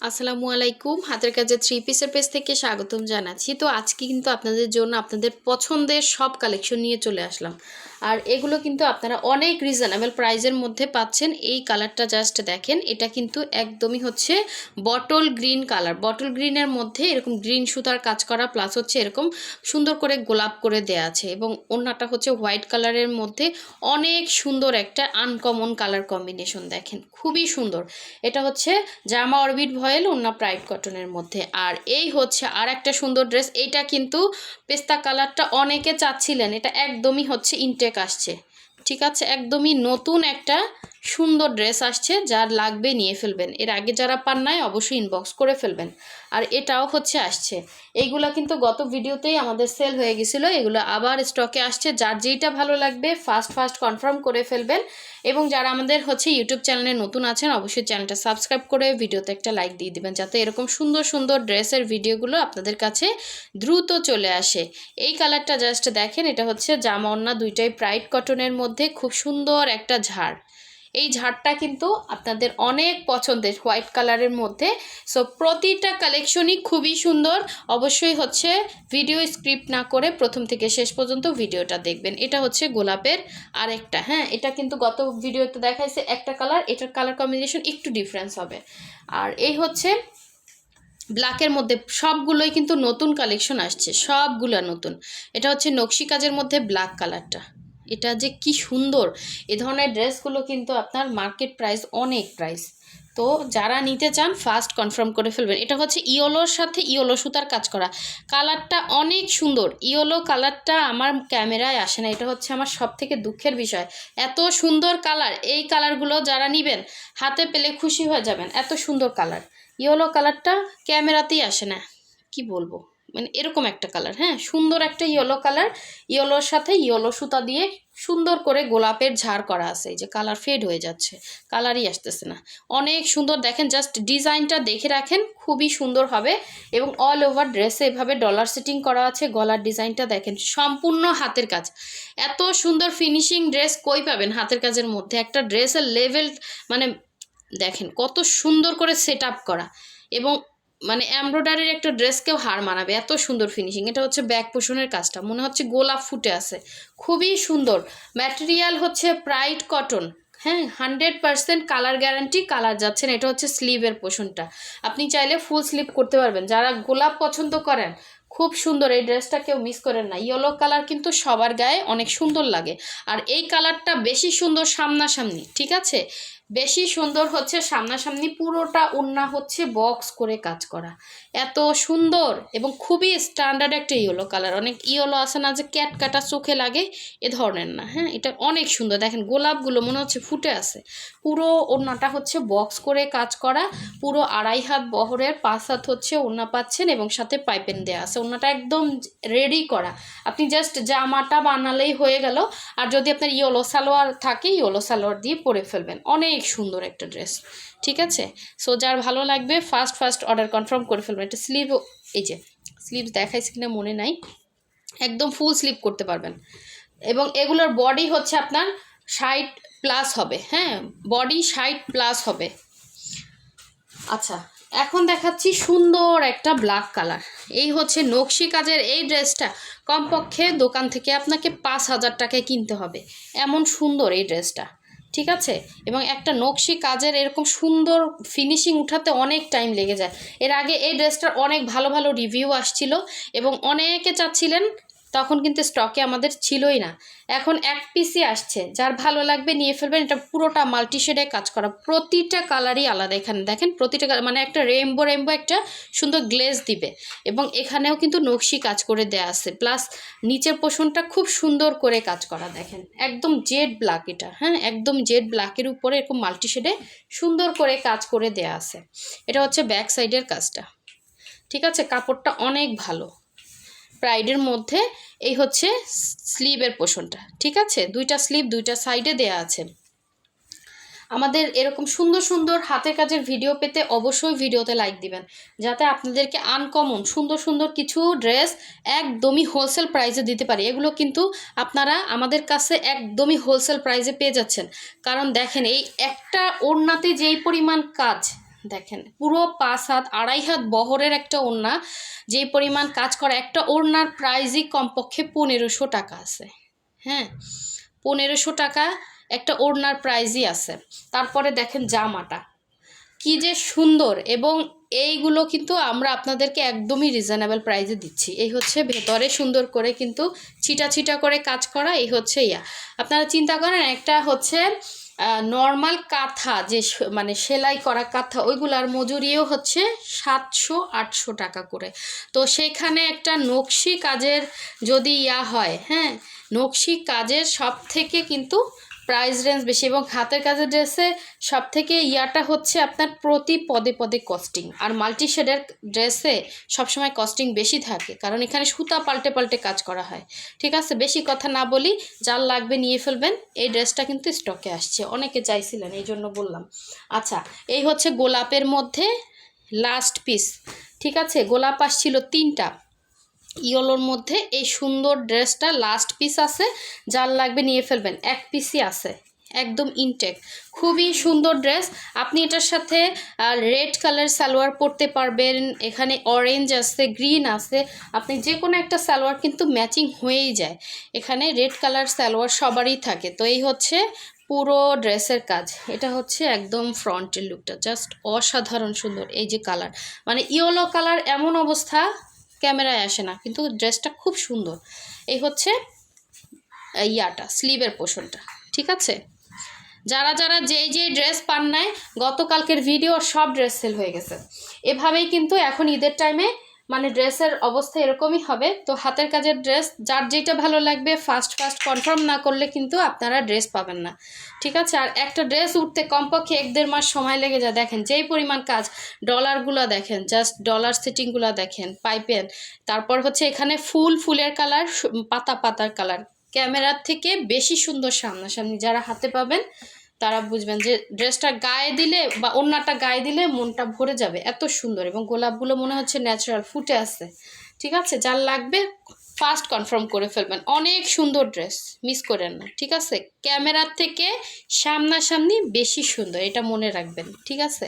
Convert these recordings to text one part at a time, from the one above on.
আসসালামু আলাইকুম। হাতের কাজে থ্রি পিসের পেজ থেকে স্বাগতম জানাচ্ছি। তো আজকে কিন্তু আপনাদের জন্য আপনাদের পছন্দের সব কালেকশন নিয়ে চলে আসলাম। আর এগুলো কিন্তু আপনারা অনেক রিজনেবল প্রাইজের মধ্যে পাচ্ছেন। এই কালারটা জাস্ট দেখেন, এটা কিন্তু একদমই হচ্ছে বটল গ্রিন কালার বটল গ্রিনের মধ্যে এরকম গ্রিন সুতার কাজ করা প্লাস হচ্ছে এরকম সুন্দর করে গোলাপ করে দেয়া আছে এবং অন্যটা হচ্ছে হোয়াইট কালারের মধ্যে অনেক সুন্দর একটা আনকমন কালার কম্বিনেশন দেখেন, খুবই সুন্দর। এটা হচ্ছে জামা অরবিট ভয়েল অন্য প্রাইড কটনের মধ্যে। আর এই হচ্ছে আর একটা সুন্দর ড্রেস এইটা কিন্তু পেস্তা কালারটা অনেকে চাচ্ছিলেন, এটা একদমই হচ্ছে ইনটেক আসছে। ঠিক আছে? একদমই নতুন একটা সুন্দর ড্রেস আসছে, যার লাগবে নিয়ে ফেলবেন। এর আগে যারা পান নাই, অবশ্যই ইনবক্স করে ফেলবেন। আর এটাও হচ্ছে আসছে। এইগুলো কিন্তু গত ভিডিওতেই আমাদের সেল হয়ে গেছিল। এগুলো আবার স্টকে আসছে। যার যেইটা ভালো লাগবে ফার্স্ট ফার্স্ট কনফার্ম করে ফেলবেন। এবং যারা আমাদের হচ্ছে ইউটিউব চ্যানেলে নতুন আছেন, অবশ্যই চ্যানেলটা সাবস্ক্রাইব করে ভিডিওতে একটা লাইক দিয়ে দিবেন, যাতে এরকম সুন্দর সুন্দর ড্রেসের ভিডিওগুলো আপনাদের কাছে দ্রুত চলে আসে। এই কালারটা জাস্ট দেখেন, এটা হচ্ছে জামা ওড়না দুইটাই প্রাইড কটনের মধ্যে খুব সুন্দর একটা ঝাড়। এই ঝাড়টা কিন্তু আপনাদের অনেক পছন্দের হোয়াইট কালারের মধ্যে। সো প্রতিটা কালেকশনই খুবই সুন্দর। অবশ্যই হচ্ছে ভিডিও স্ক্রিপ্ট না করে প্রথম থেকে শেষ পর্যন্ত ভিডিওটা দেখবেন। এটা হচ্ছে গোলাপের আরেকটা হ্যাঁ? এটা কিন্তু গত ভিডিওতে দেখাইছে একটা কালার এটার কালার কম্বিনেশন একটু ডিফারেন্স হবে। আর এই হচ্ছে ব্ল্যাকের মধ্যে সবগুলোই কিন্তু নতুন কালেকশন আসছে, সবগুলো নতুন। এটা হচ্ছে নকশি কাজের মধ্যে ব্ল্যাক কালারটা এটা যে কি সুন্দর। এ ধরনের ড্রেসগুলো কিন্তু আপনার মার্কেট প্রাইস অনেক প্রাইস তো যারা নিতে চান ফার্স্ট কনফার্ম করে ফেলবেন। এটা হচ্ছে ইয়োলোর সাথে ইয়োলো সুতার কাজ করা। কালারটা অনেক সুন্দর। ইয়োলো কালারটা আমার ক্যামেরায় আসে না। এটা হচ্ছে আমার সব থেকে দুঃখের বিষয়। এত সুন্দর কালার। এই কালারগুলো যারা নিবেন, হাতে পেলে খুশি হয়ে যাবেন। এত সুন্দর কালার। ইয়োলো কালারটা ক্যামেরাতেই আসে না। কি বলব? মানে এরকম একটা কালার হ্যাঁ? সুন্দর একটা ইয়েলো কালার ইয়েলোর সাথে ইয়েলো সুতা দিয়ে সুন্দর করে গোলাপের ঝাড় করা আছে। এই যে কালার ফেড হয়ে যাচ্ছে কালারই আসতেছে না। অনেক সুন্দর, দেখেন জাস্ট ডিজাইনটা দেখে রাখেন, খুবই সুন্দর হবে এবং অল ওভার ড্রেসে এভাবে ডলার সেটিং করা আছে, গলার ডিজাইনটা দেখেন, সম্পূর্ণ হাতের কাজ। এত সুন্দর ফিনিশিং ড্রেস কই পাবেন হাতের কাজের মধ্যে? একটা ড্রেসের লেভেল মানে দেখেন কত সুন্দর করে সেট আপ করা এবং মানে এমব্রয়ডারির একটা ড্রেসকেও হার মানাবে, এত সুন্দর ফিনিশিং এটা হচ্ছে ব্যাক পোষণের কাজটা, মনে হচ্ছে গোলাপ ফুটে আছে। খুবই সুন্দর। ম্যাটেরিয়াল হচ্ছে প্রাইড কটন হ্যাঁ? Hundred percent colour guarantee colour যাচ্ছে না, এটা হচ্ছে স্লিভের পোষণটা আপনি চাইলে ফুল স্লিভ করতে পারবেন। যারা গোলাপ পছন্দ করেন, খুব সুন্দর। এই ড্রেসটা কেউ মিস করেন না। ইয়েলো কালার কিন্তু সবার গায়ে অনেক সুন্দর লাগে। আর এই কালারটা বেশি সুন্দর সামনাসামনি, ঠিক আছে? বেশি সুন্দর হচ্ছে সামনাসামনি পুরোটা উন্না হচ্ছে বক্স করে কাজ করা। এত সুন্দর এবং খুবই স্ট্যান্ডার্ড একটা ইয়েলো কালার। অনেক ইয়েলো আছে না যে ক্যাট কাটা চোখে লাগে, এ ধরনের না হ্যাঁ? এটা অনেক সুন্দর। দেখেন, গোলাপগুলো মনে হচ্ছে ফুটে আছে। পুরো ওড়নাটা হচ্ছে বক্স করে কাজ করা, পুরো আড়াই হাত বহরের, পাঁচ হাত হচ্ছে ওড়না পাচ্ছেন এবং সাথে পাইপেন দেওয়া আছে। ওড়নাটা একদম রেডি করা। আপনি জাস্ট জামাটা বানালেই হয়ে গেল। আর যদি আপনার ইয়েলো সালোয়ার থাকে, ইয়েলো সালোয়ার দিয়ে পরে ফেলবেন। অনেক সুন্দর একটা ড্রেস, ঠিক আছে? সো যার ভালো লাগবে ফার্স্ট ফার্স্ট অর্ডার কনফার্ম করে ফেলবেন। একটা স্লিভ এই যে স্লিভ দেখাইছে কিনা মনে নাই। একদম ফুল স্লিভ করতে পারবেন। এবং এগুলোর বডি হচ্ছে আপনার ষাট প্লাস হবে হ্যাঁ? বডি ষাট প্লাস হবে। আচ্ছা এখন দেখাচ্ছি সুন্দর একটা ব্ল্যাক কালার এই হচ্ছে নকশি কাজের এই ড্রেসটা কমপক্ষে দোকান থেকে আপনাকে পাঁচ হাজার টাকায় কিনতে হবে। এমন সুন্দর এই ড্রেসটা। ঠিক আছে? এবং একটা নকশি কাজের এরকম সুন্দর ফিনিশিং উঠাতে অনেক টাইম লেগে যায়। এর আগে এই ড্রেসটার অনেক ভালো ভালো রিভিউ আসছিল এবং অনেকে চাচ্ছিলেন তখন কিন্তু স্টকে আমাদের ছিলই না। এখন এক পিসি আসছে। যার ভালো লাগবে নিয়ে ফেলবেন, এটা পুরোটা মাল্টি শেডে কাজ করা। প্রতিটা কালারই আলাদা এখানে। দেখেন, প্রতিটা মানে একটা রেমবো রেমবো একটা সুন্দর গ্লেজ দিবে। এবং এখানেও কিন্তু নকশি কাজ করে দেয়া আছে। প্লাস নিচের পোষণটা খুব সুন্দর করে কাজ করা, দেখেন। একদম জেড ব্ল্যাক এটা হ্যাঁ? একদম জেড ব্ল্যাকের উপরে এরকম মাল্টি শেডে সুন্দর করে কাজ করে দেয়া আছে। এটা হচ্ছে ব্যাক সাইডের কাজটা। ঠিক আছে? কাপড়টা অনেক ভালো। প্রাইডের মধ্যে এই হচ্ছে স্লিভের পোষণটা, ঠিক আছে? দুইটা স্লিভ দুইটা সাইডে দেয়া আছে। আমাদের এরকম সুন্দর সুন্দর হাতের কাজের ভিডিও পেতে অবশ্যই ভিডিওতে লাইক দিবেন, যাতে আপনাদেরকে আনকমন সুন্দর সুন্দর কিছু ড্রেস একদমই হোলসেল প্রাইসে দিতে পারি। এগুলো কিন্তু আপনারা আমাদের কাছে একদমই হোলসেল প্রাইসে পেয়ে যাচ্ছেন। কারণ দেখেন, এই একটা ওড়নাতে যেই পরিমাণ কাজ দেখেন, পুরো পাঁচ হাত, আড়াই হাত বহরের একটা ওড়না, যে পরিমাণ কাজ করা, একটা ওড়নার প্রাইজই কমপক্ষে পনেরোশো টাকা আছে। হ্যাঁ পনেরোশো টাকা একটা ওড়নার প্রাইজই আছে। তারপরে দেখেন জামাটা, কি যে সুন্দর এবং এইগুলো কিন্তু আমরা আপনাদেরকে একদমই রিজনেবল প্রাইসে দিচ্ছি। এই হচ্ছে ভেতরে সুন্দর করে কিন্তু ছিটা ছিটা করে কাজ করা, এই হচ্ছে ইয়া। আপনারা চিন্তা করেন, একটা হচ্ছে নর্মাল কাঁথা যে মানে সেলাই করা কাঁথা, ওইগুলার মজুরিও হচ্ছে সাতশো আটশো টাকা করে। তো সেখানে একটা নকশি কাজের যদি ইয়া হয় হ্যাঁ নকশি কাজের সব থেকে কিন্তু প্রাইস রেঞ্জ বেশি এবং হাতের কাজের ড্রেসে সব থেকে ইয়াটা হচ্ছে আপনার প্রতি পদে পদে কস্টিং আর মাল্টি শেডের ড্রেসে সবসময় কস্টিং বেশি থাকে, কারণ এখানে সুতা পাল্টে পাল্টে কাজ করা হয়। ঠিক আছে? বেশি কথা না বলি, যার লাগবে নিয়ে ফেলবেন, এই ড্রেসটা কিন্তু স্টকে আসছে। অনেকে চাইছিলেন, এই জন্য বললাম। আচ্ছা এই হচ্ছে গোলাপের মধ্যে লাস্ট পিস ঠিক আছে? গোলাপ আসছিল তিনটা। ইয়েলোর মধ্যে এই সুন্দর ড্রেসটা লাস্ট পিস আছে, যার লাগবে নিয়ে ফেলবেন। এক পিসই আছে, একদম ইনটেক খুবই সুন্দর ড্রেস আপনি এটার সাথে রেড কালার সালোয়ার পরতে পারবেন। এখানে অরেঞ্জ আছে গ্রিন আছে। আপনি যে কোনো একটা সালোয়ার কিন্তু ম্যাচিং হয়েই যায়। এখানে রেড কালার সালোয়ার সবারই থাকে। তো এই হচ্ছে পুরো ড্রেসের কাজ। এটা হচ্ছে একদম ফ্রন্টের লুকটা জাস্ট অসাধারণ সুন্দর এই যে কালার মানে ইয়েলো কালার এমন অবস্থা ক্যামেরায় আসে না, কিন্তু ড্রেসটা খুব সুন্দর। এই হচ্ছে ইয়াটা স্লিভের পোষণটা ঠিক আছে? যারা যারা যেই যেই ড্রেস পান নাই, গতকালকের ভিডিও সব ড্রেস সেল হয়ে গেছে। এভাবেই কিন্তু এখন ঈদের টাইমে মানে ড্রেসের অবস্থা এরকমই হবে। তো হাতের কাজের ড্রেস, যার যেটা ভালো লাগবে ফার্স্ট ফার্স্ট কনফার্ম না করলে কিন্তু আপনারা ড্রেস পাবেন না। ঠিক আছে? আর একটা ড্রেস উঠতে কমপক্ষে এক দেড় মাস সময় লেগে যায়। দেখেন, যেই পরিমাণ কাজ ডলারগুলো দেখেন জাস্ট ডলার সেটিংগুলো দেখেন পাইপেন তারপর হচ্ছে এখানে ফুল, ফুলের কালার পাতা, পাতার কালার ক্যামেরার থেকে বেশি সুন্দর সামনাসামনি যারা হাতে পাবেন তারা বুঝবেন যে ড্রেসটা গায়ে দিলে বা অন্যটা গায়ে দিলে মনটা ভরে যাবে। এত সুন্দর এবং গোলাপগুলো মনে হচ্ছে ন্যাচারাল ফুটে আছে। ঠিক আছে? যার লাগবে ফার্স্ট কনফার্ম করে ফেলবেন। অনেক সুন্দর ড্রেস মিস করেন না। ঠিক আছে? ক্যামেরার থেকে সামনাসামনি বেশি সুন্দর, এটা মনে রাখবেন। ঠিক আছে?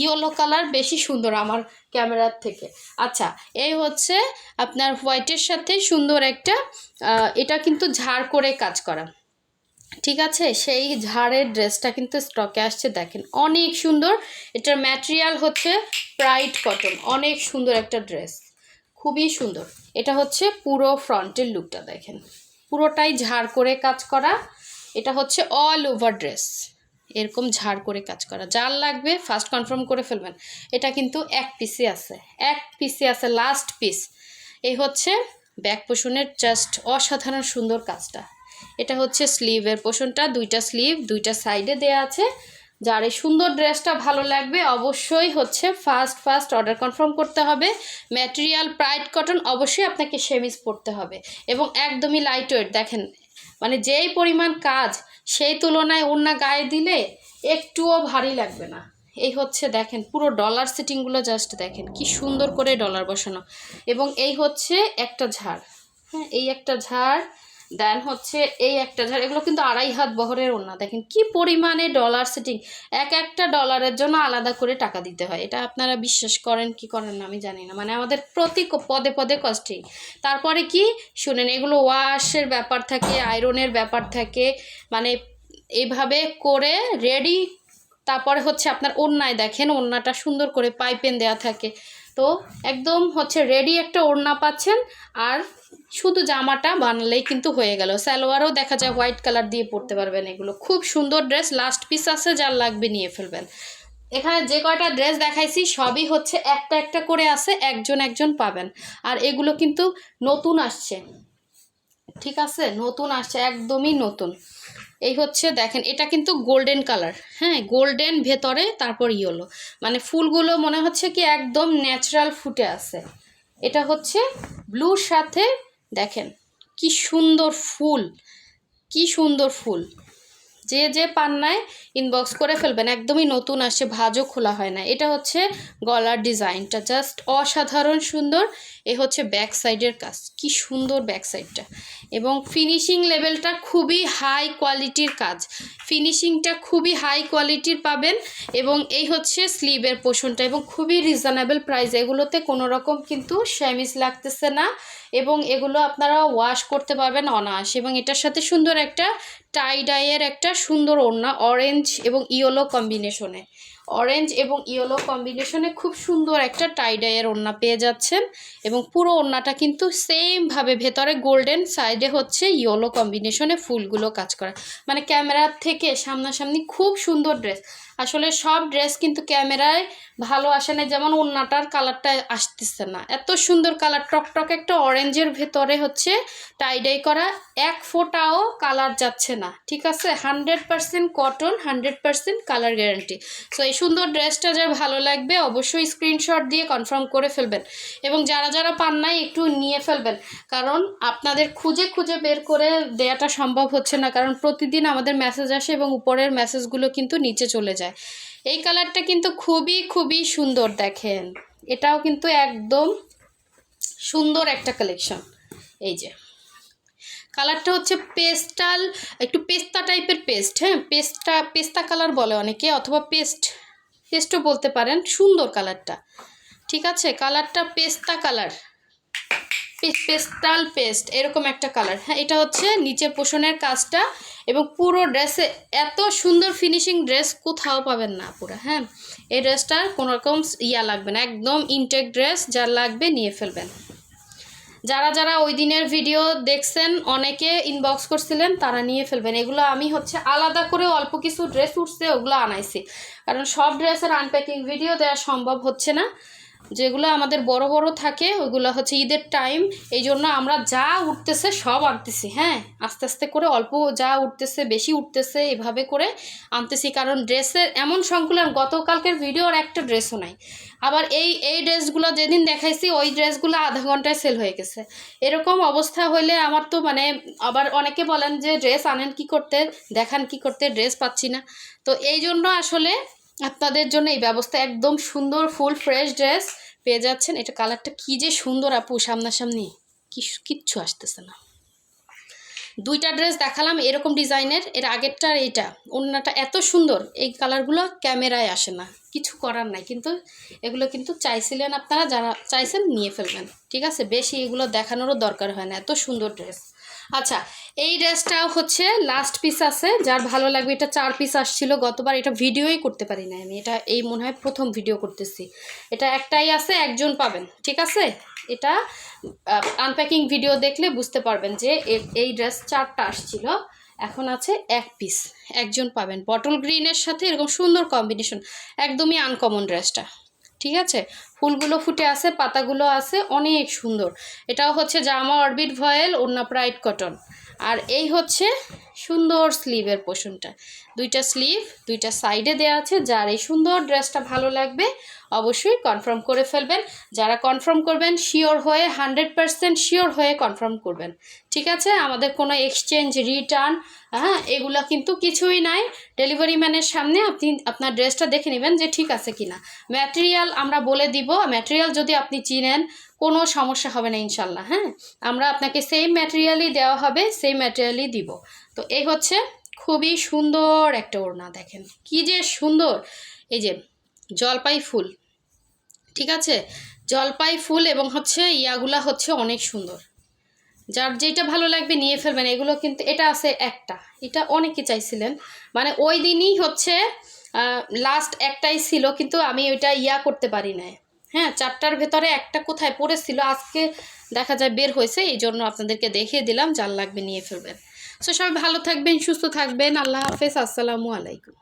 ইয়েলো কালার বেশি সুন্দর আমার ক্যামেরার থেকে। আচ্ছা এই হচ্ছে আপনার হোয়াইটের সাথে সুন্দর একটা এটা কিন্তু ঝাড় করে কাজ করা। ঠিক আছে? সেই ঝাড়ের ড্রেসটা কিন্তু স্টকে আসছে, দেখেন। অনেক সুন্দর। এটার ম্যাটেরিয়াল হচ্ছে প্রাইড কটন অনেক সুন্দর একটা ড্রেস খুবই সুন্দর। এটা হচ্ছে পুরো ফ্রন্টের লুকটা দেখেন। পুরোটাই ঝাড় করে কাজ করা। এটা হচ্ছে অল ওভার ড্রেস এরকম ঝাড় করে কাজ করা। যার লাগবে ফার্স্ট কনফার্ম করে ফেলবেন। এটা কিন্তু এক পিসে আছে। এক পিসে আছে লাস্ট পিস এই হচ্ছে ব্যাক পোষণের জাস্ট অসাধারণ সুন্দর কাজটা। এটা হচ্ছে স্লিভের পোষণটা, দুইটা স্লিভ দুইটা সাইডে দেয়া আছে। যার এই সুন্দর ড্রেসটা ভালো লাগবে, অবশ্যই হচ্ছে ফার্স্ট ফার্স্ট অর্ডার কনফার্ম করতে হবে। ম্যাটেরিয়াল প্রাইড কটন অবশ্যই আপনাকে সেমিস পড়তে হবে এবং একদমই লাইট ওয়েট দেখেন মানে যেই পরিমাণ কাজ, সেই তুলনায় অন্য গায়ে দিলে একটুও ভারী লাগবে না। এই হচ্ছে দেখেন, পুরো ডলার সেটিংগুলো জাস্ট দেখেন, কি সুন্দর করে ডলার বসানো। এবং এই হচ্ছে একটা ঝাড়। হ্যাঁ এই একটা ঝাড় দেন হচ্ছে এই একটা ঝাড় এগুলো কিন্তু আড়াই হাত বহরের ওড়না। দেখেন কি পরিমাণে ডলার সেটিং এক একটা ডলারের জন্য আলাদা করে টাকা দিতে হয়। এটা আপনারা বিশ্বাস করেন কি করেন না, আমি জানি না। মানে আমাদের প্রতি পদে পদে কস্টিং তারপরে কি? শুনেন, এগুলো ওয়াশের ব্যাপার থাকে, আয়রনের ব্যাপার থাকে। মানে এইভাবে করে রেডি তারপরে হচ্ছে আপনার ওড়নায় দেখেন, ওড়নাটা সুন্দর করে পাইপেন দেওয়া থাকে। তো একদম হচ্ছে রেডি একটা ওড়না পাচ্ছেন। আর শুধু জামাটা বানালেই কিন্তু হয়ে গেল। সালোয়ারও দেখা যায় হোয়াইট কালার দিয়ে পরতে পারবেন এগুলো। খুব সুন্দর ড্রেস লাস্ট পিস আছে, যার লাগবে নিয়ে ফেলবেন। এখানে যে কয়টা ড্রেস দেখাইছি, সবই হচ্ছে একটা একটা করে আছে, একজন একজন পাবেন। আর এগুলো কিন্তু নতুন আসছে। ঠিক আছে? নতুন আসছে, একদমই নতুন। এই হচ্ছে দেখেন, এটা কিন্তু গোল্ডেন কালার হ্যাঁ গোল্ডেন ভেতরে, তারপর ইয়েলো মানে ফুলগুলো মনে হচ্ছে কি একদম ন্যাচারাল ফুটে আছে। এটা হচ্ছে ব্লুর সাথে দেখেন, কি সুন্দর ফুল, কি সুন্দর ফুল। যে যে পান নাই ইনবক্স করে ফেলবেন, একদমই নতুন আসে, ভাজও খোলা হয় না। এটা হচ্ছে গলার ডিজাইনটা জাস্ট অসাধারণ সুন্দর। এ হচ্ছে ব্যাক সাইডের কাজ, কি সুন্দর ব্যাক সাইডটা এবং ফিনিশিং লেভেলটা খুবই হাই কোয়ালিটির কাজ। ফিনিশিংটা খুবই হাই কোয়ালিটির পাবেন এবং এই হচ্ছে স্লিভের পোষণটা এবং খুবই রিজনেবল প্রাইস এগুলোতে কোনো রকম কিন্তু শ্যামিজ লাগতেছে না। এবং এগুলো আপনারা ওয়াশ করতে পারবেন অনায়াস এবং এটার সাথে সুন্দর একটা টাই ডাইয়ের একটা সুন্দর ওড়না অরেঞ্জ এবং ইয়েলো কম্বিনেশনে অরেঞ্জ এবং ইয়েলো কম্বিনেশনে খুব সুন্দর একটা টাই ডাইয়ের ওড়না পেয়ে যাচ্ছেন এবং পুরো ওড়নাটা কিন্তু সেমভাবে ভেতরে গোল্ডেন সাইডে হচ্ছে ইয়েলো কম্বিনেশনে ফুলগুলো কাজ করা। মানে ক্যামেরার থেকে সামনাসামনি খুব সুন্দর ড্রেস আসলে সব ড্রেস কিন্তু ক্যামেরায় ভালো আসে না যেমন ওড়নাটার কালারটা আসতেছে না। এত সুন্দর কালার টকটক একটা অরেঞ্জের ভেতরে হচ্ছে টাইডাই করা, এক ফোঁটাও কালার যাচ্ছে না, ঠিক আছে? Hundred percent cotton hundred percent colour guarantee so এই সুন্দর ড্রেসটা যার ভালো লাগবে, অবশ্যই স্ক্রিনশট দিয়ে কনফার্ম করে ফেলবেন। এবং যারা যারা পান নাই, একটু নিয়ে ফেলবেন। কারণ আপনাদের খুঁজে খুঁজে বের করে দেওয়াটা সম্ভব হচ্ছে না, কারণ প্রতিদিন আমাদের মেসেজ আসে এবং উপরের মেসেজগুলো কিন্তু নিচে চলে যায়। এই কালারটা কিন্তু খুবই খুবই সুন্দর দেখেন। এটাও কিন্তু একদম সুন্দর একটা কালেকশন। এই যে। কালারটা হচ্ছে পেস্টাল, একটু পেস্তা টাইপের পেস্ট হ্যাঁ? পেস্টটা পেস্তা কালার বলে অনেকে, অথবা পেস্ট, পেস্টও বলতে পারেন। সুন্দর কালারটা। ঠিক আছে? কালারটা পেস্তা কালার। পেস্টাল পেস্ট, এরকম একটা কালার। হ্যাঁ এটা হচ্ছে নিচের পোষণের কাজটা এবং পুরো ড্রেসে এত সুন্দর ফিনিশিং ড্রেস কোথাও পাবেন না পুরো হ্যাঁ? এই ড্রেসটার কোনো রকম ইয়া লাগবে না, একদম ইনটেক ড্রেস যা লাগবে নিয়ে ফেলবেন। যারা যারা ওই দিনের ভিডিও দেখছেন, অনেকে ইনবক্স করছিলেন, তারা নিয়ে ফেলবেন। এগুলো আমি হচ্ছে আলাদা করে অল্প কিছু ড্রেস উঠছে, ওগুলো আনাইছি। কারণ সব ড্রেসের আনপ্যাকিং ভিডিও দেওয়া সম্ভব হচ্ছে না। যেগুলো আমাদের বড় বড় থাকে, ওইগুলো হচ্ছে ঈদের টাইম এই জন্য আমরা যা উঠতেছে সব আনতেছি হ্যাঁ? আস্তে আস্তে করে অল্প যা উঠতেছে, বেশি উঠতেছে, এভাবে করে আনতেছি, কারণ ড্রেসের এমন সংকুলন, গতকালকের ভিডিওর একটা ড্রেসও নাই। আবার এই এই ড্রেসগুলো যেদিন দেখাইছি, ওই ড্রেসগুলো আধা ঘন্টায় সেল হয়ে গেছে। এরকম অবস্থা হলে আমার তো মানে আবার অনেকে বলেন যে, ড্রেস আনেন কি করতে? দেখান কি করতে? ড্রেস পাচ্ছি না। তো এই জন্য আসলে আপনাদের জন্য এই ব্যবস্থা একদম সুন্দর ফুল ফ্রেশ ড্রেস পেয়ে যাচ্ছেন। এটা কালারটা কী যে সুন্দর আপু, সামনাসামনি। কি কিচ্ছু আসতেছে না। দুইটা ড্রেস দেখালাম এরকম ডিজাইনের, এর আগেরটা আর এইটা। অন্যটা এত সুন্দর, এই কালারগুলো ক্যামেরায় আসে না। কিছু করার নাই, কিন্তু এগুলো কিন্তু চাইছিলেন আপনারা, যারা চাইছেন নিয়ে ফেলবেন। ঠিক আছে, বেশি এগুলো দেখানোরও দরকার হয় না। এত সুন্দর ড্রেস আচ্ছা এই ড্রেসটাও হচ্ছে লাস্ট পিস আছে, যার ভালো লাগবে, এটা চার পিস আসছিল, গতবার এটা ভিডিওই করতে পারি না আমি, এটা এই মনে হয় প্রথম ভিডিও করতেছি। এটা একটাই আছে, একজন পাবেন, ঠিক আছে? এটা আনপ্যাকিং ভিডিও দেখলে বুঝতে পারবেন যে এই ড্রেস চারটা আসছিল, এখন আছে এক পিস একজন পাবেন। বটল গ্রিনের সাথে এরকম সুন্দর কম্বিনেশন একদমই আনকমন ড্রেসটা ঠিক আছে? ফুলগুলো ফুটে আছে, পাতাগুলো আছে, অনেক সুন্দর। এটাও হচ্ছে জামা অরবিট ভয়েল ওন্না প্রাইড কটন। আর এই হচ্ছে সুন্দর স্লিভের পোষণটা। দুইটা স্লিভ, দুইটা সাইডে দেওয়া আছে, যার এই সুন্দর ড্রেসটা ভালো লাগবে। অবশ্যই কনফার্ম করে ফেলবেন। যারা কনফার্ম করবেন শিওর হয়ে হান্ড্রেড পারসেন্ট শিওর হয়ে কনফার্ম করবেন। ঠিক আছে? আমাদের কোনো এক্সচেঞ্জ রিটার্ন হ্যাঁ এগুলো কিন্তু কিছুই নাই। ডেলিভারি ম্যানের সামনে আপনি আপনার ড্রেসটা দেখে নেবেন যে ঠিক আছে কিনা। ম্যাটেরিয়াল আমরা বলে দিব। ম্যাটেরিয়াল যদি আপনি চিনেন, কোনো সমস্যা হবে না ইনশাল্লাহ হ্যাঁ? আমরা আপনাকে সেম ম্যাটেরিয়ালই দেওয়া হবে সেই ম্যাটেরিয়ালই দিব। তো এই হচ্ছে খুবই সুন্দর একটা ওড়না, দেখেন। কি যে সুন্দর! এই যে জলপাই ফুল ঠিক আছে? জলপাই ফুল এবং হচ্ছে ইয়াগুলা হচ্ছে অনেক সুন্দর। যার যেটা ভালো লাগবে নিয়ে ফেলবেন। এগুলো কিন্তু, এটা আছে একটা। এটা অনেকে চাইছিলেন। মানে ওই দিনই হচ্ছে লাস্ট একটাই ছিল, কিন্তু আমি ওইটা ইয়া করতে পারি না হ্যাঁ চারটার ভেতরে একটা কোথায় পড়েছিল, আজকে দেখা যায় বের হয়েছে এই জন্য আপনাদেরকে দেখিয়ে দিলাম, যার লাগবে নিয়ে ফেলবেন। সো সবাই ভালো থাকবেন, সুস্থ থাকবেন। আল্লাহ হাফেজ, আসসালামু আলাইকুম।